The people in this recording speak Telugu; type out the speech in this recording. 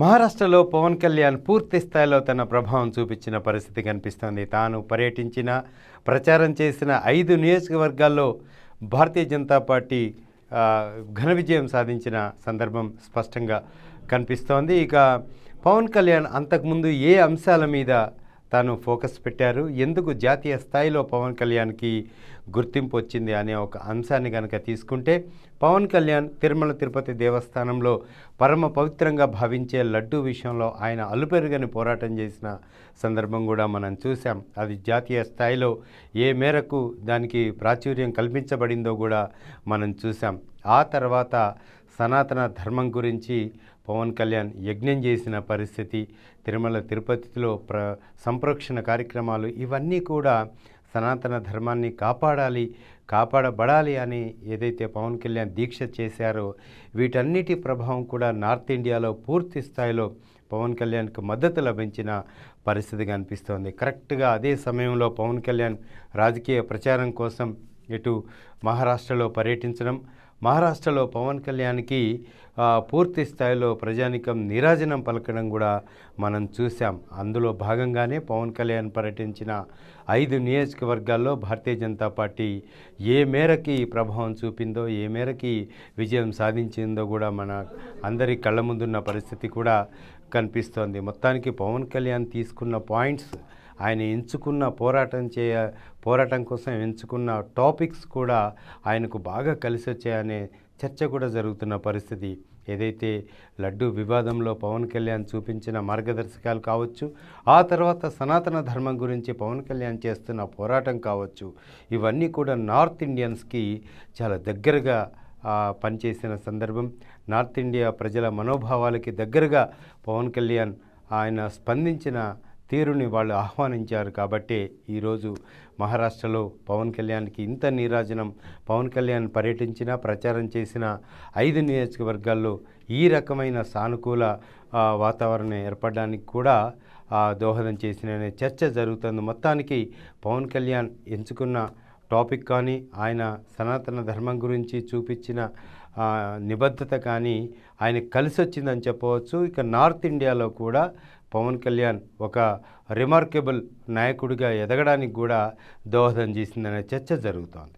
మహారాష్ట్రలో పవన్ కళ్యాణ్ పూర్తి స్థాయిలో తన ప్రభావం చూపించిన పరిస్థితి కనిపిస్తోంది. తాను పర్యటించిన ప్రచారం చేసిన ఐదు నియోజకవర్గాల్లో భారతీయ జనతా పార్టీ ఘన విజయం సాధించిన సందర్భం స్పష్టంగా కనిపిస్తోంది. ఇక పవన్ కళ్యాణ్ అంతకుముందు ఏ అంశాల మీద తాను ఫోకస్ పెట్టారు. ఎందుకు జాతీయ స్థాయిలో పవన్ కళ్యాణ్కి గుర్తింపు వచ్చింది అనే ఒక అంశాన్ని కనుక తీసుకుంటే పవన్ కళ్యాణ్ తిరుమల తిరుపతి దేవస్థానంలో పరమ పవిత్రంగా భావించే లడ్డూ విషయంలో ఆయన అలుపెరుగని పోరాటం చేసిన సందర్భం కూడా మనం చూసాం అది జాతీయ స్థాయిలో ఏ మేరకు దానికి ప్రాచుర్యం కల్పించబడిందో కూడా మనం చూసాం ఆ తర్వాత సనాతన ధర్మం గురించి పవన్ కళ్యాణ్ యజ్ఞం చేసిన పరిస్థితి తిరుమల తిరుపతిలో ప్ర సంప్రోక్షణ కార్యక్రమాలు ఇవన్నీ కూడా సనాతన ధర్మాన్ని కాపాడాలి కాపాడబడాలి అని ఏదైతే పవన్ కళ్యాణ్ దీక్ష చేశారో వీటన్నిటి ప్రభావం కూడా నార్త్ ఇండియాలో పూర్తి స్థాయిలో పవన్ కళ్యాణ్కు మద్దతు లభించిన పరిస్థితి కనిపిస్తోంది కరెక్ట్గా అదే సమయంలో పవన్ కళ్యాణ్ రాజకీయ ప్రచారం కోసం ఇటు మహారాష్ట్రలో పర్యటించడం మహారాష్ట్రలో పవన్ కళ్యాణ్కి పూర్తి స్థాయిలో ప్రజానికం నీరాజనం పలకడం కూడా మనం చూసాం అందులో భాగంగానే పవన్ కళ్యాణ్ పర్యటించిన ఐదు నియోజకవర్గాల్లో భారతీయ జనతా పార్టీ ఏ మేరకి ప్రభావం చూపిందో ఏ మేరకి విజయం సాధించిందో కూడా మన అందరి కళ్ళ ముందున్న పరిస్థితి కూడా కనిపిస్తోంది. మొత్తానికి పవన్ కళ్యాణ్ తీసుకున్న పాయింట్స్ ఆయన ఎంచుకున్న పోరాటం చేయ పోరాటం కోసం ఎంచుకున్న టాపిక్స్ కూడా ఆయనకు బాగా కలిసి వచ్చాయనే చర్చ కూడా జరుగుతున్న పరిస్థితి. ఏదైతే లడ్డు వివాదంలో పవన్ కళ్యాణ్ చూపించిన మార్గదర్శకాలు కావచ్చు ఆ తర్వాత సనాతన ధర్మం గురించి పవన్ కళ్యాణ్ చేస్తున్న పోరాటం కావచ్చు ఇవన్నీ కూడా నార్త్ ఇండియన్స్కి చాలా దగ్గరగా పనిచేసిన సందర్భం. నార్త్ ఇండియా ప్రజల మనోభావాలకి దగ్గరగా పవన్ కళ్యాణ్ ఆయన స్పందించిన తీరుని వాళ్ళు ఆహ్వానించారు కాబట్టి ఈరోజు మహారాష్ట్రలో పవన్ కళ్యాణ్కి ఇంత నీరాజనం పవన్ కళ్యాణ్ పర్యటించిన ప్రచారం చేసిన ఐదు నియోజకవర్గాల్లో ఈ రకమైన సానుకూల వాతావరణం ఏర్పడడానికి కూడా దోహదం చేసిన చర్చ జరుగుతుంది. మొత్తానికి పవన్ కళ్యాణ్ ఎంచుకున్న టాపిక్ కానీ ఆయన సనాతన ధర్మం గురించి చూపించిన నిబద్ధత కానీ ఆయన కలిసి వచ్చిందని చెప్పవచ్చు. ఇక నార్త్ ఇండియాలో కూడా పవన్ కళ్యాణ్ ఒక రిమార్కబుల్ నాయకుడిగా ఎదగడానికి కూడా దోహదం చేసిందనే చర్చ జరుగుతోంది.